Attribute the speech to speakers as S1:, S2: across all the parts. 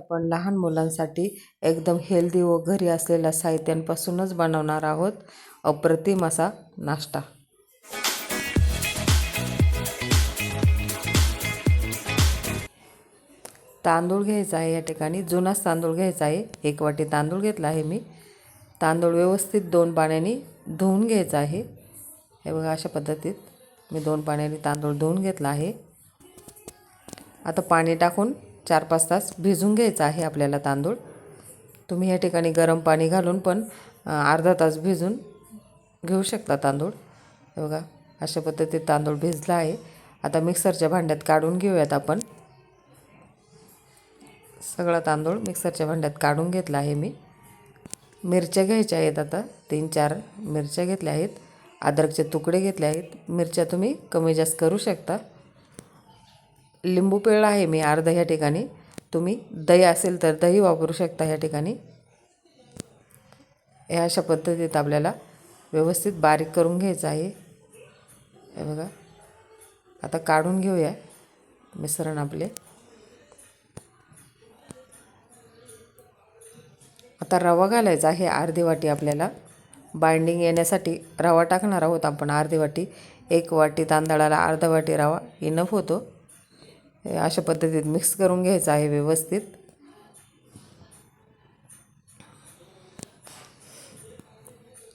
S1: आपण लहान मुलांसाठी एकदम हेल्दी व घरी असलेल्या साहित्यांपासूनच बनवणार आहोत. अप्रतिम असा नाश्ता. तांदूळ घ्यायचा आहे या ठिकाणी. जुनाच तांदूळ घ्यायचा आहे. एक वाटी तांदूळ घेतला आहे मी. तांदूळ व्यवस्थित दोन पाण्याने धुवून घ्यायचा आहे. हे बघा अशा पद्धतीत मी दोन पाण्याने तांदूळ धुवून घेतला आहे. आता पाणी टाकून चार पाच तास भिजून घ्यायचा आहे आपल्याला तांदूळ. तुम्ही या ठिकाणी गरम पाणी घालून पण अर्धा तास भिजून घेऊ शकता तांदूळ. हे बघा अशा पद्धतीत तांदूळ भिजला आहे. आता मिक्सरच्या भांड्यात काढून घेऊयात आपण. सगळा तांदूळ मिक्सरच्या भांड्यात काढून घेतला आहे मी. मिरच्या घ्यायच्या आहेत आता तीन चार मिरच्या घेतल्या आहेत. अद्रकचे तुकडे घेतले आहेत. मिरच्या तुम्ही कमी जास्त करू शकता. लिंबू पिळला आहे मी अर्धा ह्या ठिकाणी. तुम्ही दही असेल तर दही वापरू शकता ह्या ठिकाणी. ह्या अशा पद्धतीत आपल्याला व्यवस्थित बारीक करून घ्यायचं आहे. हे बघा. आता काढून घेऊया मिश्रण आपले. आता रवा घालायचा आहे अर्धी वाटी आपल्याला. बाइंडिंग येण्यासाठी रवा टाकणार आहोत आपण अर्धी वाटी. एक वाटी तांदळाला अर्धा वाटी रवा. इनफ होतो. हे अशा पद्धतीत मिक्स करून घ्यायचं आहे व्यवस्थित.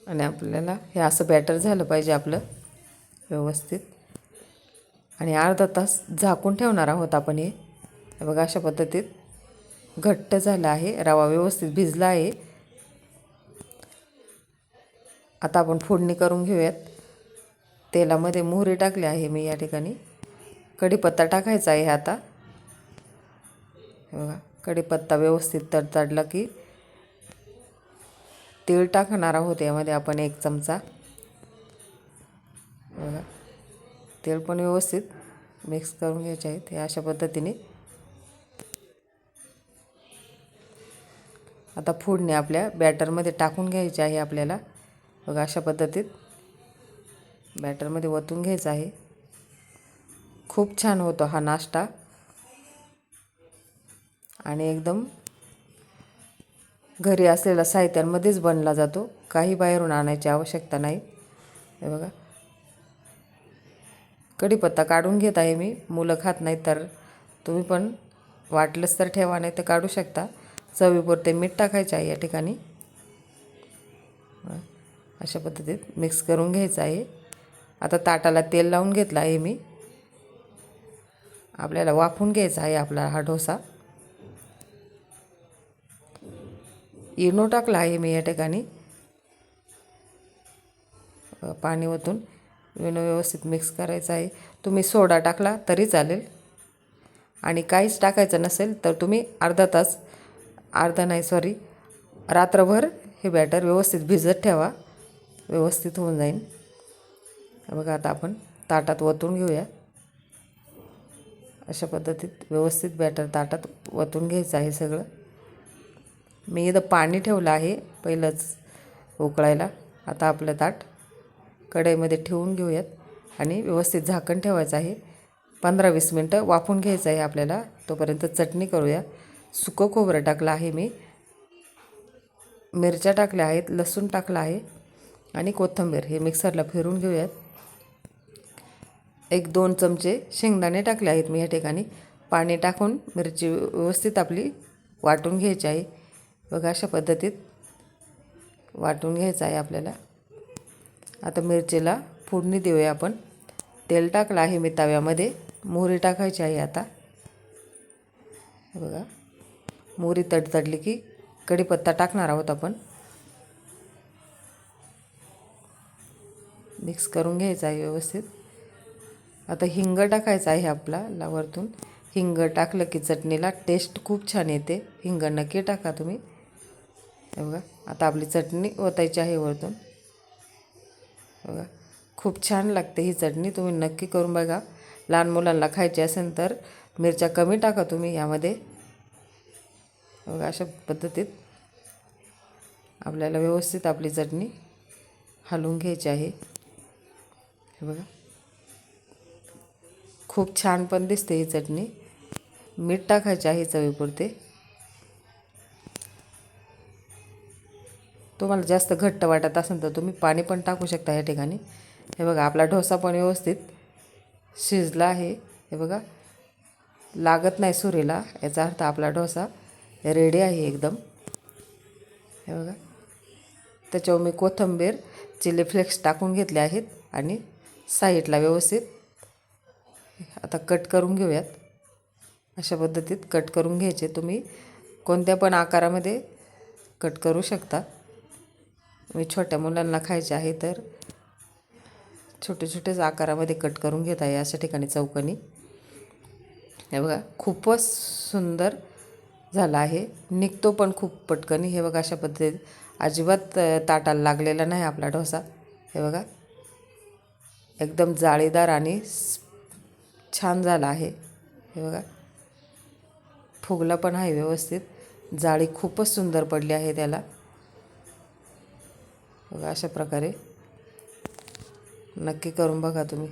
S1: आणि आपल्याला हे असं बॅटर झालं पाहिजे आपलं व्यवस्थित. आणि अर्धा तास झाकून ठेवणार आहोत आपण हे बघा अशा पद्धतीत घट्ट झालं आहे रवा व्यवस्थित भिजला आहे. आता आपण फोडणी करून घेऊयात. तेलामध्ये मोहरी टाकली आहे मी या ठिकाणी. कढीपत्ता टाकायचा आहे आता. बघा कढीपत्ता व्यवस्थित तडतडला की तीळ टाकणार आहोत यामध्ये आपण एक चमचा. बघा तेल पण व्यवस्थित मिक्स करून घ्यायचे आहेत हे अशा पद्धतीने. आता फोडणी आपल्या बॅटरमध्ये टाकून घ्यायची आहे आपल्याला. बघा अशा पद्धतीत बॅटरमध्ये ओतून घ्यायचं आहे. खूप छान होतो हा नाश्ता. आणि एकदम घरी असलेल्या साहित्यांमध्येच बनला जातो. काही बाहेरून आणायची आवश्यकता नाही. हे बघा. कढीपत्ता काढून घेत आहे मी. मुलं खात नाही तर तुम्ही पण वाटलंच तर ठेवा नाही तर काढू शकता. चवीपुरते मीठ टाकायचं आहे या ठिकाणी. अशा पद्धतीत मिक्स करून घ्यायचं आहे. आता ताटाला तेल लावून घेतलं आहे मी. आपल्याला वाफून घ्यायचा आहे आपला हा डोसा. इनो टाकला आहे मी या ठिकाणी. पाणी ओतून विनो व्यवस्थित मिक्स करायचं आहे. तुम्ही सोडा टाकला तरी चालेल. आणि काहीच टाकायचं नसेल तर तुम्ही अर्धा तास अर्धा नाही सॉरी रात्रभर हे बॅटर व्यवस्थित भिजत ठेवा. व्यवस्थित होऊन जाईल. बघा आता आपण ताटात ओतून घेऊया. अशा पद्धतीत व्यवस्थित बॅटर ताटात ओतून घ्यायचं आहे सगळं. मी इथं पाणी ठेवलं आहे पहिलंच उकळायला. आता आपलं ताट कढईमध्ये ठेवून घेऊयात आणि व्यवस्थित झाकण ठेवायचं आहे. पंधरा वीस मिनटं वाफून घ्यायचं आहे आपल्याला. तोपर्यंत चटणी करूया. सुकं खोबरं टाकलं आहे मी. मिरच्या टाकल्या आहेत लसूण टाकलं आहे आणि कोथिंबीर हे मिक्सरला फिरून घेऊयात. एक दोन चमचे शेंगदाणे टाकले आहेत मी या ठिकाणी. पाणी टाकून मिरची व्यवस्थित आपली वाटून घ्यायची आहे. बघा अशा पद्धतीत वाटून घ्यायचं आहे आपल्याला. आता मिरचीला फोडणी देऊया आपण. तेल टाकलं आहे मी तव्यामध्ये. मोहरी टाकायची आहे आता. बघा. मोहरी तडतडली की कढीपत्ता टाकणार आहोत आपण. मिक्स करून घ्यायचं आहे व्यवस्थित. आता हिंग टाकायचं आहे आपला वरतून. हिंग टाकलं की चटणीला टेस्ट खूप छान येते. हिंग नक्की टाका तुम्ही. बघा आता आपली चटणी ओतायची आहे वरतून. बघा खूप छान लागते ही चटणी. तुम्ही नक्की करून बघा. लहान मुलांना खायची असेल तर मिरच्या कमी टाका तुम्ही यामध्ये. बघा अशा पद्धतीत आपल्याला व्यवस्थित आपली चटणी हलवून घ्यायची आहे. हे बघा. खूप छान पण दिसते ही चटणी. मीठ टाकायचे आहे चवीपुरते. तुम्हाला जास्त घट्ट वाटत असेल तर तुम्ही पाणी पण टाकू शकता या ठिकाणी. हे बघा आपला ढोसा पण व्यवस्थित शिजला आहे. हे बघा लागत नाही सुरीला. याचा अर्थ आपला ढोसा रेडी आहे एकदम. हे बघा त्याच्यावर मी कोथंबीर चिली फ्लेक्स टाकून घेतले आहेत आणि साईडला व्यवस्थित आता कट करून घेऊयात. अशा पद्धतीत कट करून घ्यायचे. तुम्ही कोणत्या पण आकारामध्ये कट करू शकता. मी छोट्या मुलांना खायचे आहे तर छोटे छोटेच आकारामध्ये कट करून घेत आहे अशा ठिकाणी चौकनी. हे बघा खूपच सुंदर झाला आहे. निघतो पण खूप पटकनी. हे बघा अशा पद्धतीत अजिबात ताटाला लागलेला नाही आपला डोसा. हे बघा एकदम जाळीदार आणि छान झाला आहे. हे बघा. फुगला पण आहे व्यवस्थित. जाळी खूपच सुंदर पडली आहे त्याला. बघा अशा प्रकारे. नक्की करून बघा तुम्ही.